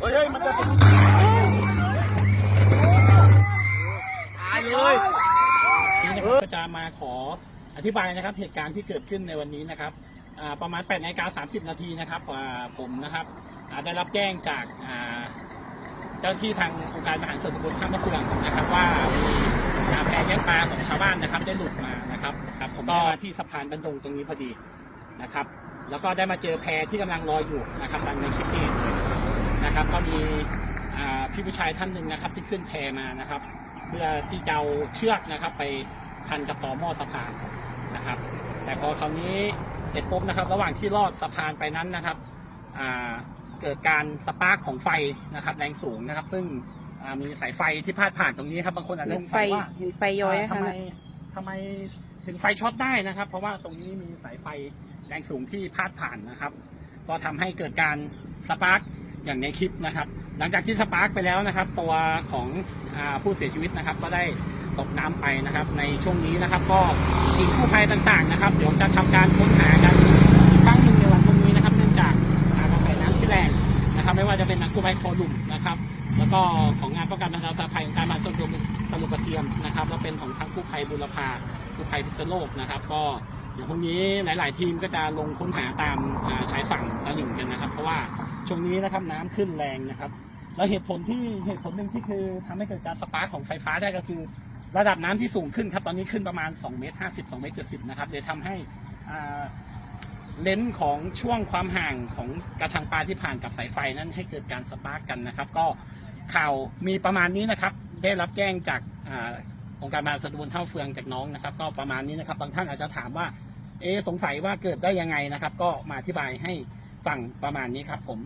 เฮ้ยเฮ้ยมันจะตายเลยนี่นะครับก็จะมาขออธิบายนะครับ เหตุการณ์ที่เกิดขึ้นในวันนี้นะครับประมาณ8นาฬิกา30 นาทีนะครับผมนะครับได้รับแจ้งจากเจ้าหน้าที่ทางองค์การบริหารส่วนตำบลท่ามะเฟืองนะครับว่ามีแพเลี้ยงปลาของชาวบ้านนะครับ ได้หลุดมานะครับครับผมก็มาที่สะพานบรรดงตรงนี้พอดีนะครับ แล้วก็ได้มาเจอแพที่กำลังลอยอยู่นะครับดังในคลิปนี้ นะครับ ก็มีอ่าพี่ผู้ชายท่านหนึ่งนะครับ ที่ขึ้นแพมานะครับ เพื่อที่จะเอาเชือกนะครับ ไปพันกับต่อหม้อสะพานนะครับ แต่พอคราวนี้เสร็จปุ๊บนะครับ ระหว่างที่ลอดสะพานไปนั้นนะครับอ่าเกิดการสปาร์กของไฟนะครับ แรงสูงนะครับ ซึ่งอ่ามีสายไฟที่พาดผ่านตรงนี้ครับบางคนอาจจะเห็สนงไฟสัยว่าเห็นไฟย้อยอ่าค่ะทำไมทำไมถึงไฟช็อตได้นะครับ เพราะว่าตรงนี้มีสายไฟแรงสูงที่พาดผ่านนะครับ ก็ทำให้เกิดการสปาร์ก อย่างในคลิปนะครับ หลังจากที่สปาร์กไปแล้วนะครับ ตัวของอผู้เสียชีวิตนะครับ ก็ได้ตกน้ำไปนะครับ ในช่วงนี้นะครับ ก็ทีมกู้ภัยต่างๆนะครับ เดี๋ยวจะทำการค้นหากันอีกครั้งหนึ่งในวันพรุ่งนี้นะครับ เนื่องจากอากระแสน้ำที่แรงนะครับ ไม่ว่าจะเป็นนักกู้ภัยโคลุมนะครับ แล้วก็ของงานป้องกันบรรเทาสาภัยของการมาส่วนรวมตำรวจกระเทียมนะครับ แล้วเป็นของทั้งกู้ภัยบุรพากู้ภัยพิษณุโลกนะครับ ก็เดี๋ยวพรุ่งนี้หลาย ๆ ทีมก็จะลงค้นหาตามาชายฝั่งตลิ่งกันนะครับ เพราะว่า ช่วงนี้นะครับน้ำขึ้นแรงนะครับ แล้วเหตุผลที่เหตุผลหนึ่งที่คือทำให้เกิดการสปาร์คของไฟฟ้าได้ก็คือ ระดับน้ำที่สูงขึ้นครับ ตอนนี้ขึ้นประมาณ2เมตร50 2เมตร70นะครับเลยทำให้เลนส์ของช่วงความห่างของกระชังปลาที่ผ่านกับสายไฟนั้นให้เกิดการสปาร์กกันนะครับ ก็ข่าวมีประมาณนี้นะครับ ได้รับแจ้งจากองค์การบริหารส่วนเท่าเฟืองจากน้องนะครับ ก็ประมาณนี้นะครับ บางท่านอาจจะถามว่า เอะสงสัยว่าเกิดได้ยังไงนะครับ ก็มาอธิบายให้ ฝั่งประมาณนี้ครับผม